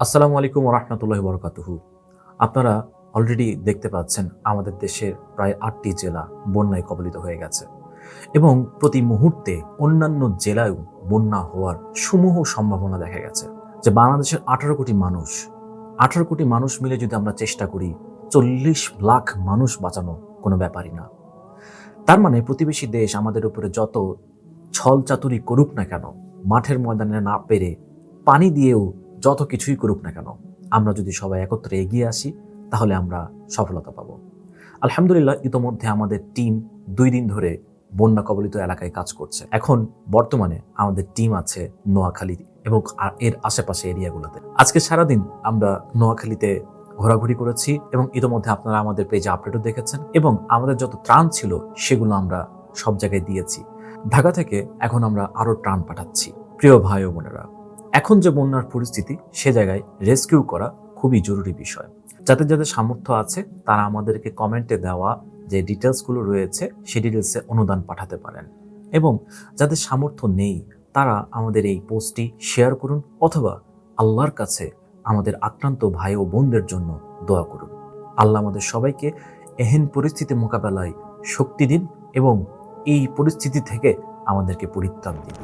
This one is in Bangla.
আসসালামু আলাইকুম রহমতুল্লাহ বরকাতুহু আপনারা অলরেডি দেখতে পাচ্ছেন আমাদের দেশের প্রায় আটটি জেলা বন্যায় কবলিত হয়ে গেছে এবং প্রতি মুহূর্তে অন্যান্য জেলায়ও বন্যা হওয়ার সমূহ সম্ভাবনা দেখা গেছে। যে বাংলাদেশের আঠারো কোটি মানুষ, আঠারো কোটি মানুষ মিলে যদি আমরা চেষ্টা করি চল্লিশ লাখ মানুষ বাঁচানো কোনো ব্যাপারই না। তার মানে প্রতিবেশী দেশ আমাদের উপরে যত ছল চাতুরি করুক না কেন, মাঠের ময়দানে না পেরে পানি দিয়েও যত কিছুই করুক না কেন, আমরা যদি সবাই একত্রে এগিয়ে আসি, তাহলে আমরা সফলতা পাব। আলহামদুলিল্লাহ, ইতোমধ্যে আমাদের টিম দুই দিন ধরে বন্যা কবলিত এলাকায় কাজ করছে। এখন বর্তমানে আমাদের টিম আছে নোয়াখালী এবং এর আশেপাশে এরিয়াগুলোতে। আজকে সারাদিন আমরা নোয়াখালীতে ঘোরাঘুরি করেছি এবং ইতোমধ্যে আপনারা আমাদের পেজে আপডেটও দেখেছেন এবং আমাদের যত ত্রাণ ছিল, সেগুলো আমরা সব জায়গায় দিয়েছি। ঢাকা থেকে এখন আমরা আরও ত্রাণ পাঠাচ্ছি। প্রিয় ভাই ও বোনেরা এখন যে বন্যার পরিস্থিতি, সে জায়গায় রেস্কিউ করা খুবই জরুরি বিষয়। যাদের যাদের সামর্থ্য আছে, তারা আমাদেরকে কমেন্টে দেওয়া যে ডিটেলসগুলো রয়েছে সেই ডিটেলসে অনুদান পাঠাতে পারেন। এবং যাদের সামর্থ্য নেই, তারা আমাদের এই পোস্টটি শেয়ার করুন অথবা আল্লাহর কাছে আমাদের আক্রান্ত ভাই ও বোনদের জন্য দোয়া করুন। আল্লাহ আমাদের সবাইকে এহেন পরিস্থিতি মোকাবেলায় শক্তি দিন এবং এই পরিস্থিতি থেকে আমাদেরকে পরিত্রাণ দিন।